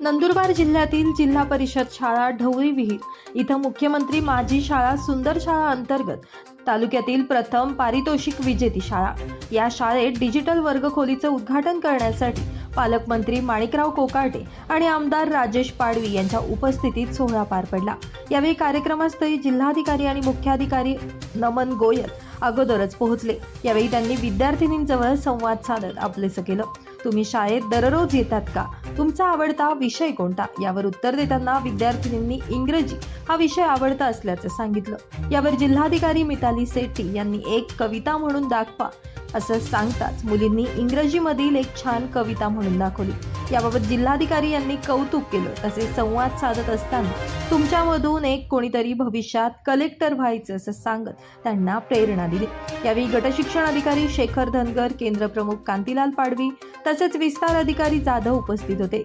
नंदुरबार जिल्ह्यातील जिल्हा परिषद शाळा ढवळी विहीर. इथं मुख्यमंत्री माझी शाळा सुंदर शाळा अंतर्गत तालुक्यातील प्रथम पारितोषिक विजेती शाळा. या शाळेत डिजिटल वर्गखोलीचं उद्घाटन करण्यासाठी पालकमंत्री माणिकराव कोकाटे आणि आमदार राजेश पाडवी यांच्या उपस्थितीत सोहळा पार पडला. यावेळी कार्यक्रमस्थळी जिल्हाधिकारी आणि मुख्याधिकारी नमन गोयल अगोदरच पोहोचले. यावेळी त्यांनी विद्यार्थिनींजवळ संवाद साधत आपलेसं केलं तुम्ही शाळेत दररोज येतात का? तुमचा आवडता विषय कोणता? यावर उत्तर देताना विद्यार्थिनींनी इंग्रजी हा विषय आवडता असल्याचं सांगितलं. यावर जिल्हाधिकारी मिताली सेट्टी यांनी एक कविता म्हणून दाखवा असं सांगताच मुलींनी इंग्रजीमधील एक छान कविता म्हणून दाखवली. याबाबत जिल्हाधिकारी यांनी कौतुक केलं. तसेच संवाद साधत असताना तुमच्यामधून एक कोणीतरी भविष्यात कलेक्टर व्हायचं असं सांगत त्यांना प्रेरणा दिली. यावेळी गटशिक्षण अधिकारी शेखर धनगर केंद्र प्रमुख कांतीलाल पाडवी तसेच विस्तार अधिकारी जाधव उपस्थित होते.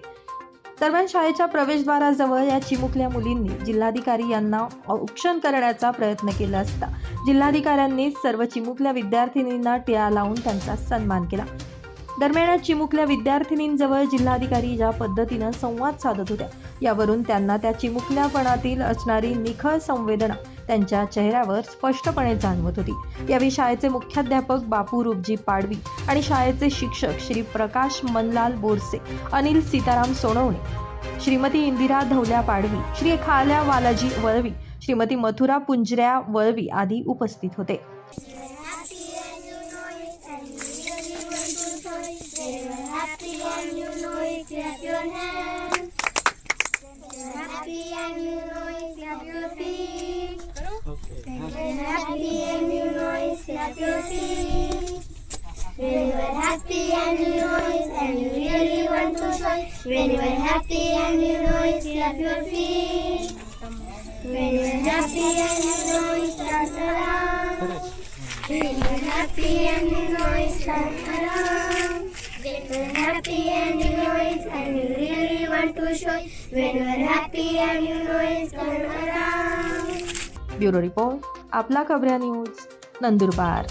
दरम्यान शाळेच्या प्रवेशद्वाराजवळ या चिमुकल्या मुलींनी जिल्हाधिकारी यांना औक्षण करण्याचा प्रयत्न केला असता जिल्हाधिकाऱ्यांनी सर्व चिमुकल्या विद्यार्थिनींना टिळा लावून त्यांचा सन्मान केला. दरम्यान या चिमुकल्या विद्यार्थिनींजवळ जिल्हाधिकारी ज्या पद्धतीनं संवाद साधत होत्या यावरून त्यांना त्या चिमुकल्यापणातील असणारी निखळ संवेदना त्यांच्या चेहऱ्यावर स्पष्टपणे जाणवत होती यावेळी शाळेचे मुख्याध्यापक बापू रूपजी पाडवी आणि शाळेचे शिक्षक श्री प्रकाश मनलाल बोरसे अनिल सीताराम सोनवणे श्रीमती इंदिरा धवल्या पाडवी श्री खाल्या वालाजी वळवी श्रीमती मथुरा पुंजऱ्या वळवी आदी उपस्थित होते Happy and you know it, clap your hands. happy and you know it's not your feet. When you are happy and you know it and you really want to shout. When you are happy and you know it, clap your feet. When you are happy and you know it, dance around. When you are happy and you know it, dance around. When you are happy and you know it and you really want to shout. When you are happy and you know it, turn around. Bureau report. आपला खबऱ्या news Nandurbar.